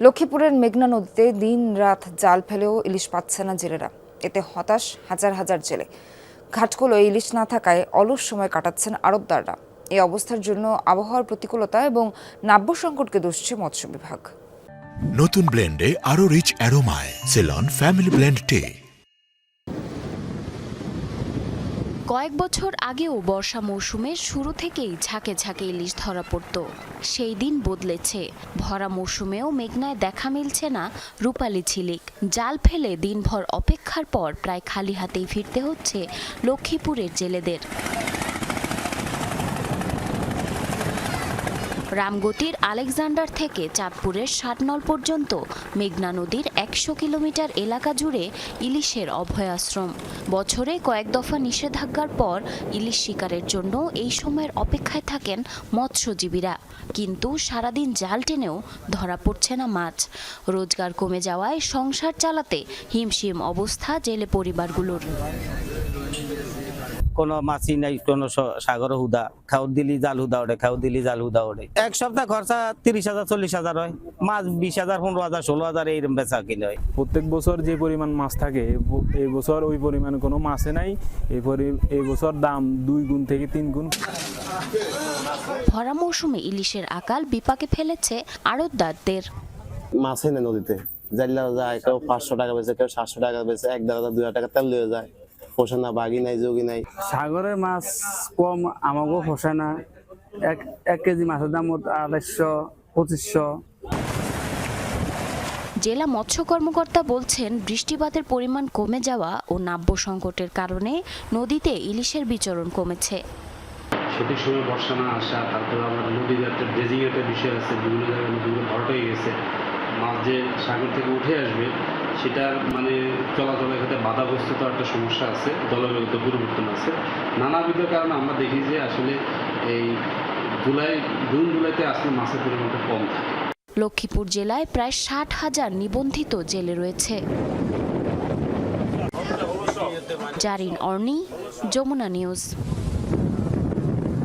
লক্ষ্মীপুরের মেঘনা নদীতে দিন রাত জাল ফেলেও ইলিশ পাচ্ছে না জেলেরা। এতে হতাশ হাজার হাজার জেলে। ঘাটগুলোয় ইলিশ না থাকায় অলস সময় কাটাচ্ছেন আরবদাররা। এই অবস্থার জন্য আবহাওয়ার প্রতিকূলতা এবং নাব্য সংকটকে দুষছে মৎস্য বিভাগ। নতুন ব্লেন্ডে আরও রিচ অ্যারোমায় সেলন ফ্যামিলি ব্লেন্ড টে কয়েক বছর আগেও বর্ষা মৌসুমের শুরু থেকেই ঝাঁকে ঝাঁকে ইলিশ ধরা পড়ত। সেই দিন বদলেছে। ভরা মৌসুমেও মেঘনায় দেখা মিলছে না রূপালি ঝিলিক। জাল ফেলে দিনভর অপেক্ষার পর প্রায় খালি হাতেই ফিরতে হচ্ছে লক্ষ্মীপুরের জেলেদের। রামগতির আলেকজান্ডার থেকে চাঁদপুরের ষাটনল পর্যন্ত মেঘনা নদীর একশো কিলোমিটার এলাকা জুড়ে ইলিশের অভয়াশ্রম। বছরে কয়েক দফা নিষেধাজ্ঞার পর ইলিশ শিকারের জন্য এই সময়ের অপেক্ষায় থাকেন মৎস্যজীবীরা। কিন্তু সারাদিন জাল টেনেও ধরা পড়ছে না মাছ। রোজগার কমে যাওয়ায় সংসার চালাতে হিমশিম অবস্থা জেলে পরিবারগুলোর। কোনো মাছি নাই কোনো সাগর হুদা। খাও দিলি জাল হুদা ওঠে খাও দিলি জাল হুদা ওঠে এক সপ্তাহ খরচা তিরিশ হাজার চল্লিশ হাজার হয়। মাছ বিশ হাজার পনেরো হাজার ষোলো হাজার এইরকম বেচা কিনে হয়। প্রত্যেক বছর যে পরিমাণ মাছ থাকে এই বছর ওই পরিমাণ কোনো মাছে নাই। এই পরি- এই বছর দাম দুই গুণ থেকে তিন গুণ। ভরা মৌসুমে ইলিশের আকাল বিপাকে ফেলেছে আড়তদারদের। মাছ এনে নদীতে। জাল্লা যায় কেউ পাঁচশো টাকা বেচে কেউ সাতশো টাকা বেচে এক দেড় হাজার দুই হাজার টাকা তেল দিয়ে যায়। পোষে না বাগি নাই যোগী নাই। সাগরের মাছ কম আমাকেও পোষায় না। এক এক কেজি মাছের দাম আড়াইশো পঁচিশশো। জেলা মৎস্য কর্মকর্তা বলছেন বৃষ্টিপাতের পরিমাণ কমে যাওয়া ও নাব্য সংকটের কারণে নদীতে ইলিশের বিচরণ কমেছে। সঠিক সময় বর্ষা না আসা তারপরে নদীর একটা ড্রেজিং একটা বিষয় আছে বিভিন্ন জায়গায় নদীগুলো ভরাট হয়ে গেছে। মাছ যে সাগর থেকে উঠে আসবে সেটার মানে চলাচলের ক্ষেত্রে বাধাগ্রস্ততা একটা সমস্যা আছে জলবায়ুগত পরিবর্তন আছে। নানাবিধ কারণে আমরা দেখি যে আসলে এই জুলাই, জুন জুলাইতে আসলে মাছের পরিমাণটা কম থাকে। লক্ষ্মীপুর জেলায় প্রায় ষাট হাজার নিবন্ধিত জেলে রয়েছে। জারিন অর্নি, যমুনা নিউজ।